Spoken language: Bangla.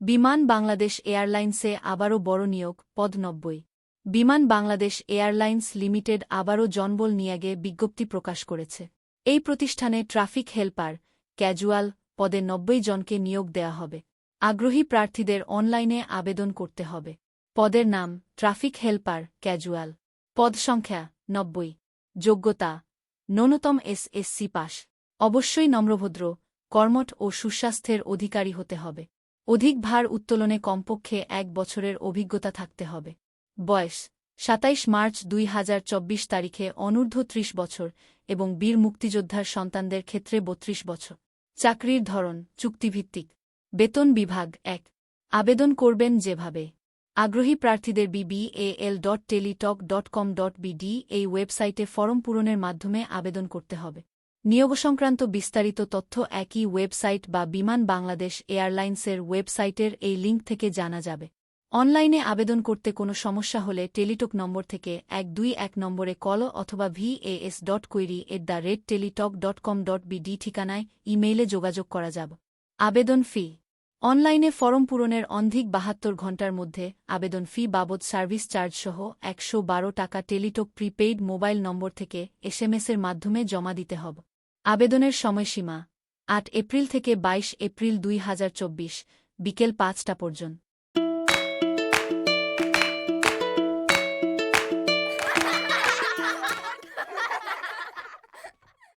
বিমান বাংলাদেশ এয়ারলাইন্সে আবারও বড় নিয়োগ, পদ নব্বই। বিমান বাংলাদেশ এয়ারলাইন্স লিমিটেড আবারও জনবল নিয়োগে বিজ্ঞপ্তি প্রকাশ করেছে। এই প্রতিষ্ঠানে ট্রাফিক হেল্পার, ক্যাজুয়াল, পদে নব্বই জনকে নিয়োগ দেয়া হবে। আগ্রহী প্রার্থীদের অনলাইনে আবেদন করতে হবে। পদের নাম, ট্রাফিক হেল্পার, ক্যাজুয়াল। পদ সংখ্যা, নব্বই। যোগ্যতা, ন্যূনতম এসএসসি পাস। অবশ্যই নম্রভদ্র, কর্মঠ ও সুস্বাস্থ্যের অধিকারী হতে হবে। অধিক ভার উত্তোলনে কমপক্ষে এক বছরের অভিজ্ঞতা থাকতে হবে। বয়স, সাতাইশ মার্চ দুই হাজার চব্বিশ তারিখে অনূর্ধ্ব ত্রিশ বছর এবং বীর মুক্তিযোদ্ধার সন্তানদের ক্ষেত্রে বত্রিশ বছর। চাকরির ধরন, চুক্তিভিত্তিক। বেতন বিভাগ এক। আবেদন করবেন যেভাবে। আগ্রহী প্রার্থীদের BBL dot Teletalk dot com dot BD এই ওয়েবসাইটে ফরম পূরণের মাধ্যমে আবেদন করতে হবে। নিয়োগ সংক্রান্ত বিস্তারিত তথ্য একই ওয়েবসাইট বা বিমান বাংলাদেশ এয়ারলাইন্সের ওয়েবসাইটের এই লিঙ্ক থেকে জানা যাবে। অনলাইনে আবেদন করতে কোনো সমস্যা হলে টেলিটক নম্বর থেকে এক দুই এক নম্বরে কল অথবা ভিএএস ডট কৈরি at the rate Teletalk dot com dot BD ঠিকানায় ইমেইলে যোগাযোগ করা যাব। আবেদন ফি। অনলাইনে ফরম পূরণের অন্ধিক বাহাত্তর ঘণ্টার মধ্যে আবেদন ফি বাবদ সার্ভিস চার্জ সহ একশো বারো টাকা টেলিটক প্রিপেইড মোবাইল নম্বর থেকে এসএমএসের মাধ্যমে জমা দিতে হবে। আবেদনের সময়সীমা আট এপ্রিল থেকে ২২ এপ্রিল দুই হাজার চব্বিশ বিকেল পাঁচটা পর্যন্ত।